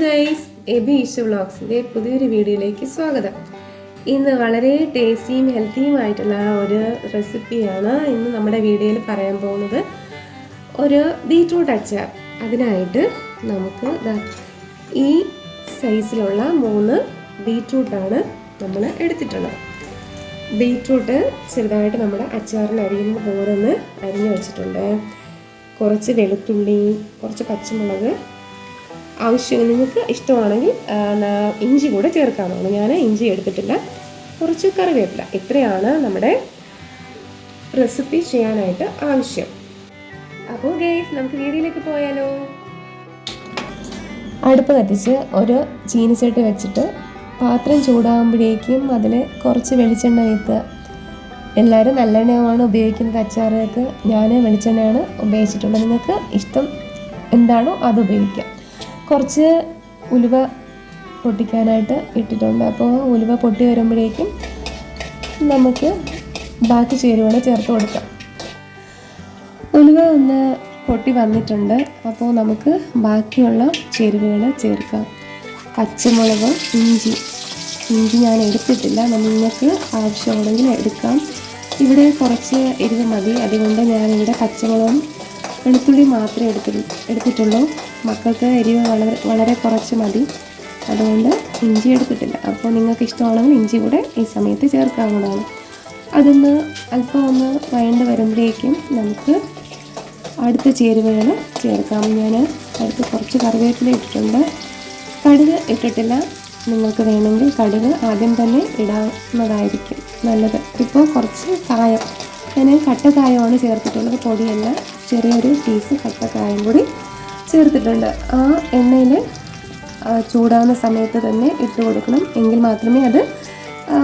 Guys AB issue വ്ളോഗ്സിന്റെ പുതിയൊരു വീഡിയോയിലേക്ക് സ്വാഗതം. ഇന്ന് വളരെ ടേസ്റ്റിയും ഹെൽത്തിയും ആയിട്ടുള്ള ഒരു റെസിപ്പിയാണ് ഇന്ന് നമ്മുടെ വീഡിയോയിൽ പറയാൻ പോകുന്നത്. ഒരു ബീട്രൂട്ട് അച്ചാർ. അതിനായിട്ട് നമുക്ക് ഈ സൈസിലുള്ള മൂന്ന് ബീട്രൂട്ടാണ് നമ്മൾ എടുത്തിട്ടുള്ളത്. ബീട്രൂട്ട് ചെറുതായിട്ട് നമ്മുടെ അച്ചാറിന് അരിയുന്ന ഒന്ന് അരിഞ്ഞു വെച്ചിട്ടുണ്ട്. കുറച്ച് വെളുത്തുള്ളി കുറച്ച് പച്ചമുളക് ആവശ്യം നിങ്ങൾക്ക് ഇഷ്ടമാണെങ്കിൽ ഇഞ്ചി കൂടെ ചേർക്കാവുന്നതാണ് ഞാൻ ഇഞ്ചി എടുത്തിട്ടില്ല. കുറച്ച് കറിവേപ്പില. ഇത്രയാണ് നമ്മുടെ റെസിപ്പി ചെയ്യാനായിട്ട് ആവശ്യം. അപ്പോൾ ഗേസ് നമുക്ക് വീടിയിലേക്ക് പോയാലോ? അടുപ്പ് കത്തിച്ച് ഒരു ചീനിച്ചട്ടി വെച്ചിട്ട് പാത്രം ചൂടാകുമ്പോഴേക്കും അതിൽ കുറച്ച് വെളിച്ചെണ്ണ വീത്തുക എല്ലാവരും നല്ലെണ്ണയാണ് ഉപയോഗിക്കുന്നത് അച്ചാറുകൾക്ക് ഞാൻ വെളിച്ചെണ്ണയാണ് ഉപയോഗിച്ചിട്ടുള്ളത്. നിങ്ങൾക്ക് ഇഷ്ടം എന്താണോ അത് ഉപയോഗിക്കാം. കുറച്ച് ഉലുവ പൊട്ടിക്കാനായിട്ട് ഇട്ടിട്ടുണ്ട്. അപ്പോൾ ഉലുവ പൊട്ടി വരുമ്പോഴേക്കും നമുക്ക് ബാക്കി ചേരുവകൾ ചേർത്ത് കൊടുക്കാം. ഉലുവ ഒന്ന് പൊട്ടി വന്നിട്ടുണ്ട്. അപ്പോൾ നമുക്ക് ബാക്കിയുള്ള ചേരുവകൾ ചേർക്കാം. പച്ചമുളക് ഇഞ്ചി. ഇഞ്ചി ഞാൻ എടുത്തിട്ടില്ല. നിങ്ങൾക്ക് ആവശ്യമുണ്ടെങ്കിൽ എടുക്കാം. ഇവിടെ കുറച്ച് എരിവ് മതി. അതുകൊണ്ട് ഞാനിവിടെ പച്ചമുളകും വെളുത്തുള്ളി മാത്രമേ എടുത്തി എടുത്തിട്ടുള്ളൂ. മക്കൾക്ക് എരിവ് വളരെ വളരെ കുറച്ച് മതി. അതുകൊണ്ട് ഇഞ്ചി എടുത്തിട്ടില്ല. അപ്പോൾ നിങ്ങൾക്ക് ഇഷ്ടമാണെങ്കിൽ ഇഞ്ചി കൂടെ ഈ സമയത്ത് ചേർക്കാവുന്നതാണ്. അതൊന്ന് അല്പം ഒന്ന് വഴണ്ട് വരുമ്പോഴേക്കും നമുക്ക് അടുത്ത ചേരുവകൾ ചേർക്കാം. ഞാൻ അടുത്ത് കുറച്ച് കറിവേപ്പില ഇട്ടിട്ടുണ്ട്. കടുക് ഇട്ടിട്ടില്ല. നിങ്ങൾക്ക് വേണമെങ്കിൽ കടുക് ആദ്യം തന്നെ ഇടാവുന്നതായിരിക്കും നല്ലത്. ഇപ്പോൾ കുറച്ച് കായം ഞാൻ കട്ടക്കായമാണ് ചേർത്തിട്ടുള്ളത്. പൊടിയല്ല ചെറിയൊരു പീസ് കട്ടക്കായം കൂടി ചേർത്തിട്ടുണ്ട്. ആ എണ്ണയിൽ ചൂടാവുന്ന സമയത്ത് തന്നെ ഇട്ട് കൊടുക്കണം. എങ്കിൽ മാത്രമേ അത്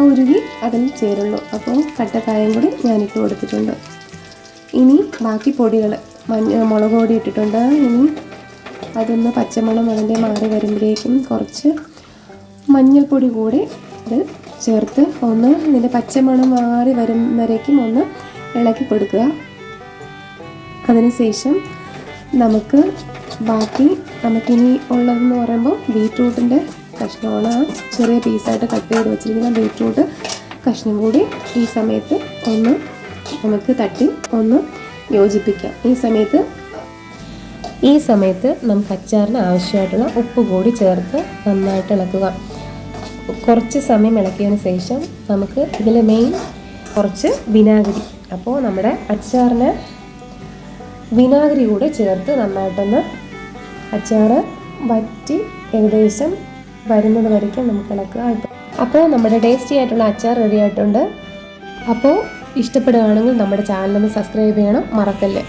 ഉരുകി അതിൽ ചേരുള്ളൂ. അപ്പോൾ കട്ടക്കായം കൂടി ഞാൻ ഇട്ട് കൊടുത്തിട്ടുണ്ട്. ഇനി ബാക്കി പൊടികൾ മഞ്ഞ മുളക് പൊടി ഇട്ടിട്ടുണ്ട്. ഇനി അതൊന്ന് പച്ചമണം അതിന്റെ മാറി വരുമ്പോഴേക്കും കുറച്ച് മഞ്ഞൾപ്പൊടി കൂടി ഇത് ചേർത്ത് ഒന്ന് ഇതിന്റെ പച്ചമണം മാറി വരുന്നവരേക്കും ഒന്ന് ഇളക്കി കൊടുക്കുക. അതിനുശേഷം നമുക്ക് ബാക്കി നമുക്കിനി ഉള്ളതെന്ന് പറയുമ്പോൾ ബീറ്റ്റൂട്ടിന്റെ കഷ്ണമാണ്. ആ ചെറിയ പീസായിട്ട് കട്ട് ചെയ്ത് വെച്ചിരിക്കുന്ന ബീറ്റ്റൂട്ട് കഷ്ണം കൂടി ഈ സമയത്ത് ഒന്ന് നമുക്ക് തട്ടി ഒന്ന് യോജിപ്പിക്കാം. ഈ സമയത്ത് ഈ സമയത്ത് നമുക്ക് അച്ചാറിന് ആവശ്യമായിട്ടുള്ള ഉപ്പ് കൂടി ചേർത്ത് നന്നായിട്ട് ഇളക്കുക. കുറച്ച് സമയം ഇളക്കിയതിന് ശേഷം നമുക്ക് ഇതിൽ മെയിൻ കുറച്ച് വിനാഗിരി അപ്പോൾ നമ്മുടെ അച്ചാറിന് വിനാഗിരി കൂടെ ചേർത്ത് നന്നായിട്ടൊന്ന് അച്ചാറ് വറ്റി ഏകദേശം വരുന്നത് വരയ്ക്കും നമുക്ക് ഇളക്കുക. അപ്പോൾ നമ്മുടെ ടേസ്റ്റി ആയിട്ടുള്ള അച്ചാർ റെഡി ആയിട്ടുണ്ട്. അപ്പോൾ ഇഷ്ടപ്പെടുകയാണെങ്കിൽ നമ്മുടെ ചാനലൊന്ന് സബ്സ്ക്രൈബ് ചെയ്യണം. മറക്കല്ലേ?